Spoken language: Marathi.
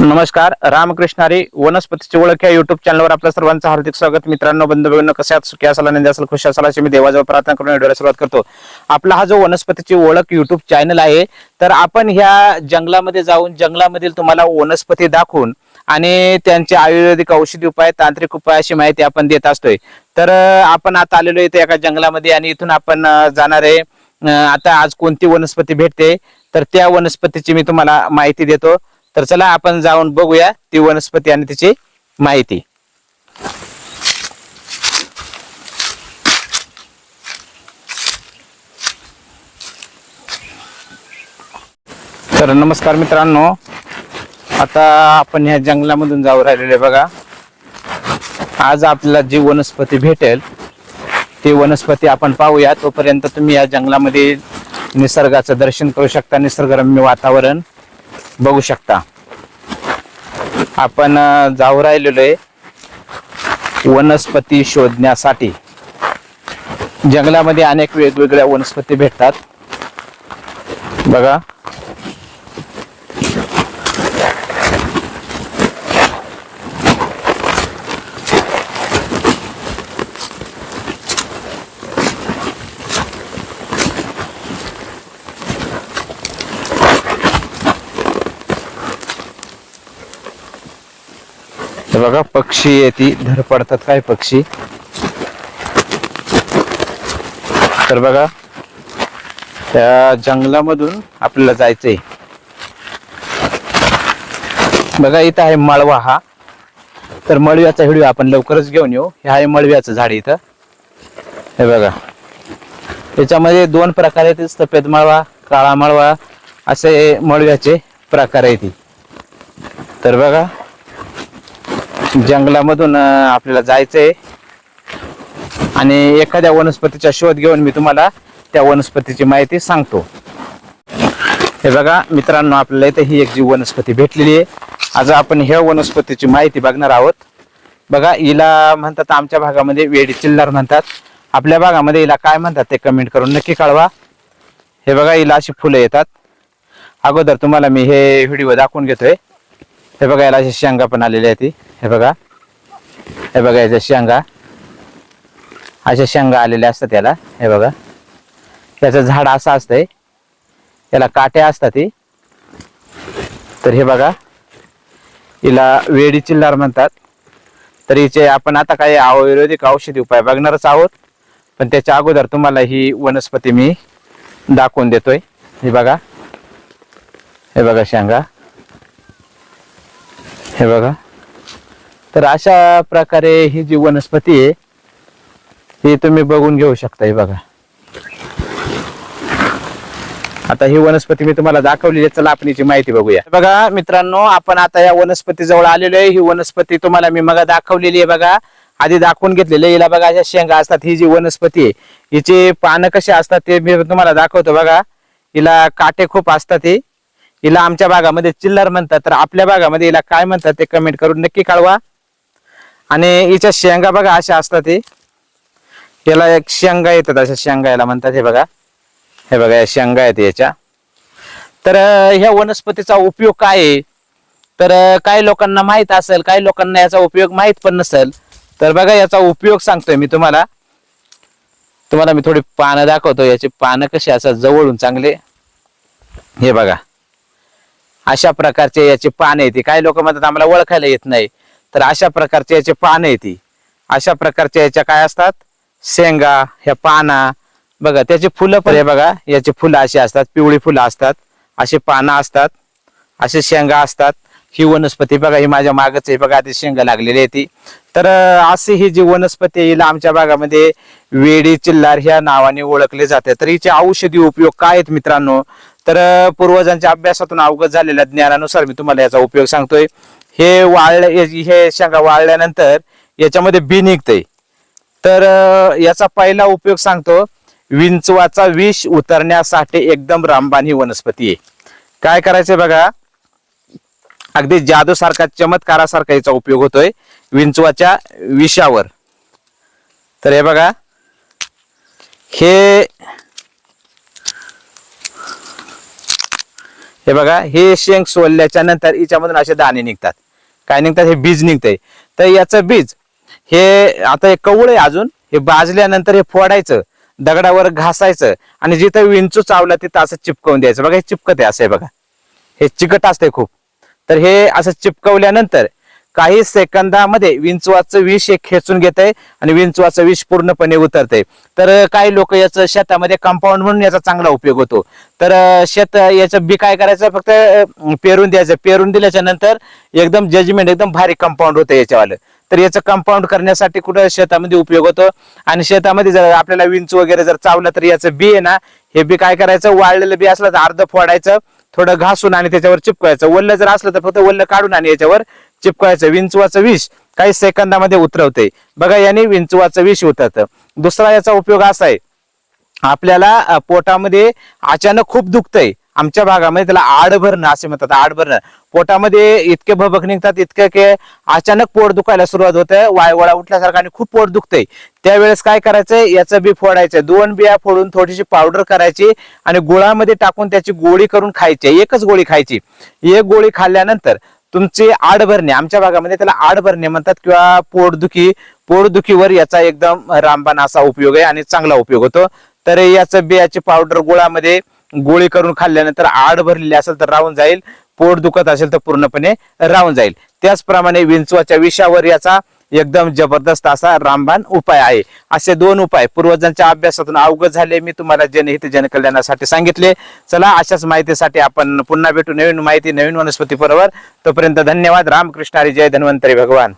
नमस्कार रामकृष्णारी वनस्पतीची ओळख या युट्यूब चॅनलवर आपल्या सर्वांचं हार्दिक स्वागत. मित्रांनो बंधू भगिनींनो कसे आहात? सुखी असाल आनंदी असाल खुश असाल अशी मी देवाजवळ प्रार्थना करून व्हिडिओला सुरुवात करतो. आपला हा जो वनस्पतीची ओळख युट्यूब चॅनल आहे तर आपण ह्या जंगलामध्ये जाऊन जंगलामधील तुम्हाला वनस्पती दाखवून आणि त्यांचे आयुर्वेदिक औषधी उपाय तांत्रिक उपाय अशी माहिती आपण देत असतोय. तर आपण आता आलेलो इथे एका जंगलामध्ये आणि इथून आपण जाणार आहे. आता आज कोणती वनस्पती भेटते? तर त्या वनस्पतीची मी तुम्हाला माहिती देतो. तर चला आपण जाऊन बघूया ती वनस्पती आणि तिची माहिती. तर नमस्कार मित्रांनो आता आपण ह्या जंगलामधून जाऊ राहिलेले बघा. आज आपल्याला जी वनस्पती भेटेल ती वनस्पती आपण पाहूया. तोपर्यंत तुम्ही या जंगलामध्ये निसर्गाचं दर्शन करू शकता निसर्गरम्य वातावरण. बघू शकता. आपण जाऊ राहिलेलो आहे. वनस्पती शोधण्यासाठी. जंगलामध्ये अनेक वेगवेगळ्या वनस्पती भेटतात. बघा. हे बघा पक्षी येते. धडपडतात काय पक्षी? तर बघा त्या जंगलामधून आपल्याला जायचंय. बघा इथं आहे मळवा हा. तर मळव्याचा व्हिडिओ आपण लवकरच घेऊन येऊ. हे आहे मळव्याचं झाड इथं. हे बघा. त्याच्यामध्ये दोन प्रकार आहेत. सफेद मळवा काळा मळवा असे मळव्याचे प्रकार आहेत. तर बघा जंगलामधून आपल्याला जायचंय. आणि एखाद्या वनस्पतीचा शोध घेऊन मी तुम्हाला त्या वनस्पतीची माहिती सांगतो. हे बघा मित्रांनो आपल्याला इथे ही एक जी वनस्पती भेटलेली आहे. आज आपण ह्या वनस्पतीची माहिती बघणार आहोत. बघा हिला म्हणतात आमच्या भागामध्ये वेडी चिल्लर म्हणतात. आपल्या भागामध्ये हिला काय म्हणतात ते कमेंट करून नक्की कळवा. हे बघा हिला अशी फुलं येतात. अगोदर तुम्हाला मी हे व्हिडिओ दाखवून घेतोय. हे बघा याला अशी शेंगा पण आलेली आहे ती हे बघा. हे बघा याच्या शेंगा. अशा शेंगा आलेल्या असतात याला. हे बघा. त्याचं झाड असं असतंय. याला काट्या असतात ती तर हे बघा. हिला वेडी चिल्लार म्हणतात. तर हिचे आपण आता काही आयुर्वेदिक औषधी उपाय बघणारच आहोत. पण त्याच्या अगोदर तुम्हाला ही वनस्पती मी दाखवून देतोय. हे बघा. हे बघा शेंगा. हे बघा. तर अशा प्रकारे ही जी वनस्पती आहे ही तुम्ही बघून घेऊ शकता बघा. आता ही वनस्पती मी तुम्हाला दाखवली आहे चला आपण हिची माहिती बघूया. बघा मित्रांनो आपण आता या वनस्पती जवळ आलेलो आहे. ही वनस्पती तुम्हाला मी मग दाखवलेली आहे बघा. आधी दाखवून घेतलेली हिला बघा अशा शेंगा असतात. ही जी वनस्पती आहे हिची पानं कशी असतात ते मी तुम्हाला दाखवतो बघा. हिला काटे खूप असतात हिला आमच्या भागामध्ये चिल्लर म्हणतात. तर आपल्या भागामध्ये हिला काय म्हणतात ते कमेंट करून नक्की कळवा. आणि हिच्या शेंगा बघा अशा असतात हे. याला एक शेंगा येतात अशा शेंगा याला म्हणतात हे बघा. हे बघा या शेंगा आहेत याच्या. तर ह्या वनस्पतीचा उपयोग काय आहे? तर काही लोकांना माहीत असेल काही लोकांना याचा उपयोग माहीत पण नसेल तर बघा याचा उपयोग सांगतोय मी तुम्हाला. तुम्हाला मी थोडी पानं दाखवतो याची पानं कशी असतात जवळून चांगले. हे बघा. अशा प्रकारचे याची पानं येते काही लोक म्हणतात आम्हाला ओळखायला येत नाही. तर अशा प्रकारचे याचे पानं येते अशा प्रकारच्या याच्या काय असतात? शेंगा ह्या पाना. बघा त्याचे फुलं पण हे बघा याची फुलं अशी असतात पिवळी फुलं असतात असे पानं असतात असे शेंगा असतात. ही वनस्पती बघा ही माझ्या मागच आहे. बघा ती शेंगा लागलेली आहे ती तर अशी ही जी वनस्पती आहे, हिला आमच्या भागामध्ये वेडी चिल्लार ह्या नावाने ओळखले जाते तर हिचे औषधी उपयोग काय आहेत मित्रांनो? तर पूर्वजांच्या अभ्यासातून अवगत झालेल्या ज्ञानानुसार मी तुम्हाला याचा उपयोग सांगतोय. हे वाळले हे शेंगा वाळल्यानंतर याच्यामध्ये बी निघतंय. तर याचा पहिला उपयोग सांगतो विंचवाचा विष उतरण्यासाठी एकदम रामबाण ही वनस्पती आहे. काय करायचंय बघा अगदी जादू सारखा चमत्कारासारखा याचा उपयोग होतोय विंचवाच्या विषावर. तर हे बघा हे हे बघा हे शेंग सोलल्याच्या नंतर याच्यामधून असे दाणे निघतात. काय निघतात? हे बीज निघतंय. तर याचं बीज हे आता हे कवळ आहे अजून. हे बाजल्यानंतर हे फोडायचं दगडावर घासायचं आणि जिथं विंचू चावला तिथं असं चिपकवून द्यायचं. बघा हे चिपकत आहे असं आहे बघा. हे चिकट असतंय खूप. तर हे असं चिपकवल्यानंतर काही सेकंदामध्ये विंचवाचं विष हे खेचून घेत आहे आणि विंचवाचं विष पूर्णपणे उतरतंय तर काही लोक याचं शेतामध्ये कंपाऊंड म्हणून याचा चांगला उपयोग होतो. तर शेत याचं बी काय करायचं? फक्त पेरून द्यायचं. पेरून दिल्याच्या नंतर एकदम जजमेंट एकदम भारी कंपाऊंड होतं याच्यावालं. तर याचं कंपाऊंड करण्यासाठी कुठं शेतामध्ये उपयोग होतो? आणि शेतामध्ये जर आपल्याला विंचू वगैरे जर चावलं तर याचं बी आहे ना हे बी काय करायचं? वाळलेलं बी असलं तर अर्ध फोडायचं थोडं घासून आणि त्याच्यावर चिपकायचं. वल्ल जर असलं तर फक्त वल्ल काढून आणि याच्यावर चिपकायचं विंचवाचं विष काही सेकंदामध्ये उतरवते. बघा याने विंचवाचं विष उतरतं. दुसरा याचा उपयोग असा आहे आपल्याला पोटामध्ये अचानक खूप दुखतंय. आमच्या भागामध्ये त्याला आड भरणं असे म्हणतात आड भरणं. पोटामध्ये इतके भबक निघतात इतके के अचानक पोट दुखायला सुरुवात होते. वायवळा उठल्यासारखं आणि खूप पोट दुखतंय. त्यावेळेस काय करायचंय? याचं बी फोडायचं दोन बिया फोडून थोडीशी पावडर करायची आणि गुळामध्ये टाकून त्याची गोळी करून खायची. एकच गोळी खायची. एक गोळी खाल्ल्यानंतर तुमची आडभरणे आमच्या भागामध्ये त्याला आडभरणे म्हणतात किंवा पोटदुखी पोटदुखीवर याचा एकदम रामबाण असा उपयोग आहे आणि चांगला उपयोग होतो. तर याचं बियाची पावडर गुळामध्ये गोळी करून खाल्ल्यानंतर आड भरलेली असेल तर राहून जाईल. पोट दुखत असेल तर पूर्णपणे राहून जाईल. त्याचप्रमाणे विंचवाच्या विषावर याचा एकदम जबरदस्त असा रामबाण उपाय आहे. असे दोन उपाय. पूर्वजांच्या अभ्यासातून अवगत झाले. मी तुम्हाला जनहित जनकल्याणासाठी सांगितले. चला अशाच माहितीसाठी आपण पुन्हा भेटू. नवीन माहिती नवीन वनस्पती बरोबर तोपर्यंत धन्यवाद. रामकृष्ण हरी जय. धन्वंतरी भगवान.